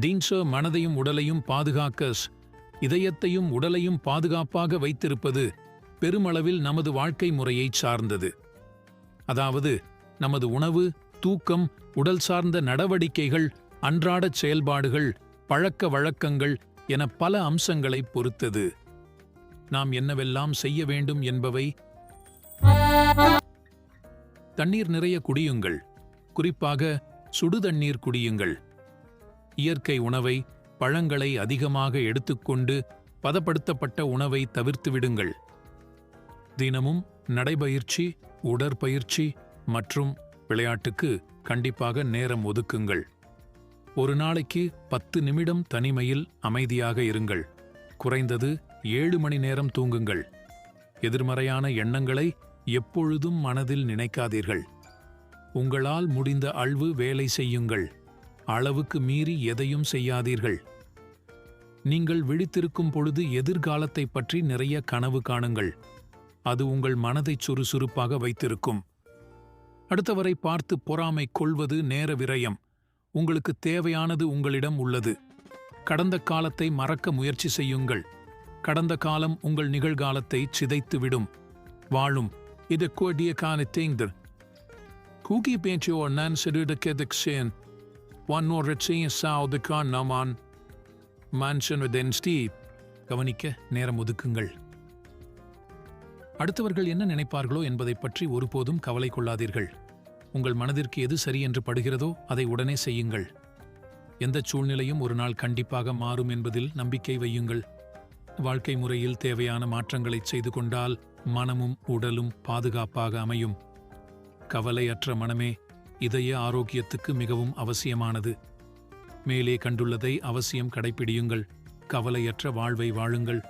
தீன்சோ மனதையும் உடலையும் பாதுகாக்க இதயத்தையும் உடலையும் பாதுகாப்பாக வைத்திருப்பது பெருமளவில் நமது வாழ்க்கை முறையை சார்ந்தது. அதாவது நமது உணவு தூக்கம் உடல் சார்ந்த நடவடிக்கைகள் அன்றாடச் செயல்பாடுகள் பழக்க வழக்கங்கள் என பல அம்சங்களை பொறுத்தது. நாம் என்னவெல்லாம் செய்ய வேண்டும் என்பவை தண்ணீர் நிறைய குடியுங்கள். குறிப்பாக சுடுதண்ணீர் குடியுங்கள். இயற்கை உணவை பழங்களை அதிகமாக எடுத்துக்கொண்டு பதப்படுத்தப்பட்ட உணவை தவிர்த்து விடுங்கள். தினமும் நடைபயிற்சி உடற்பயிற்சி மற்றும் விளையாட்டுக்கு கண்டிப்பாக நேரம் ஒதுக்குங்கள். ஒரு நாளைக்கு பத்து நிமிடம் தனிமையில் அமைதியாக இருங்கள். குறைந்தது ஏழு மணி நேரம் தூங்குங்கள். எதிர்மறையான எண்ணங்களை எப்பொழுதும் மனதில் நினைக்காதீர்கள். உங்களால் முடிந்த அளவு வேலை செய்யுங்கள். அளவுக்கு மீறி எதையும் செய்யாதீர்கள். நீங்கள் விழித்திருக்கும் பொழுது எதிர்காலத்தை பற்றி நிறைய கனவு காணுங்கள். அது உங்கள் மனதை சுறுசுறுப்பாக வைத்திருக்கும். அடுத்தவரை பார்த்து பொறாமை கொள்வது நேர விரயம். உங்களுக்கு தேவையானது உங்களிடம் உள்ளது. கடந்த காலத்தை மறக்க முயற்சி செய்யுங்கள். கடந்த காலம் உங்கள் நிகழ்காலத்தை சிதைத்துவிடும் வாழும். இது கோடிய காலத்தேங்தர் கூகி பேச்சியோ நான் சிறுடக்கெதுக் சேன். ஒன்னோரட்சிய சாவுதுக்கான் நமான் வித் ஸ்டீவ் கவனிக்க நேரம் ஒதுக்குங்கள் அடுத்தவர்கள் என்ன நினைப்பார்களோ என்பதைப் பற்றி ஒருபோதும் கவலை கொள்ளாதீர்கள். உங்கள் மனதிற்கு எது சரி என்று படுகிறதோ அதை உடனே செய்யுங்கள். எந்த சூழ்நிலையும் ஒரு நாள் கண்டிப்பாக மாறும் என்பதில் நம்பிக்கை வையுங்கள். வாழ்க்கை முறையில் தேவையான மாற்றங்களை செய்து கொண்டால் மனமும் உடலும் பாதுகாப்பாக அமையும். கவலையற்ற மனமே இதய ஆரோக்கியத்துக்கு மிகவும் அவசியமானது. மேலே கண்டுள்ளதை அவசியம் கடைப்பிடியுங்கள். கவலையற்ற வாழ்வை வாழுங்கள்.